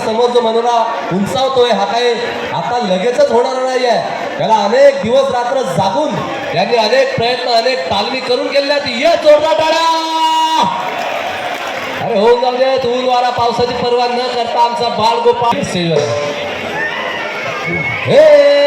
समोर जो मनोरा उंचावतोय हा काही आता लगेचच होणार नाही आहे त्याला अनेक दिवस रात्र जागून त्यांनी अनेक प्रयत्न अनेक तालमी करून केलेल्या ये जोरदार टाळा अरे होऊन जाऊ दे ऊन वारा पावसाची पर्वा न करता आमचा बाळ गोपाळ स्टेजवर आहे. हे!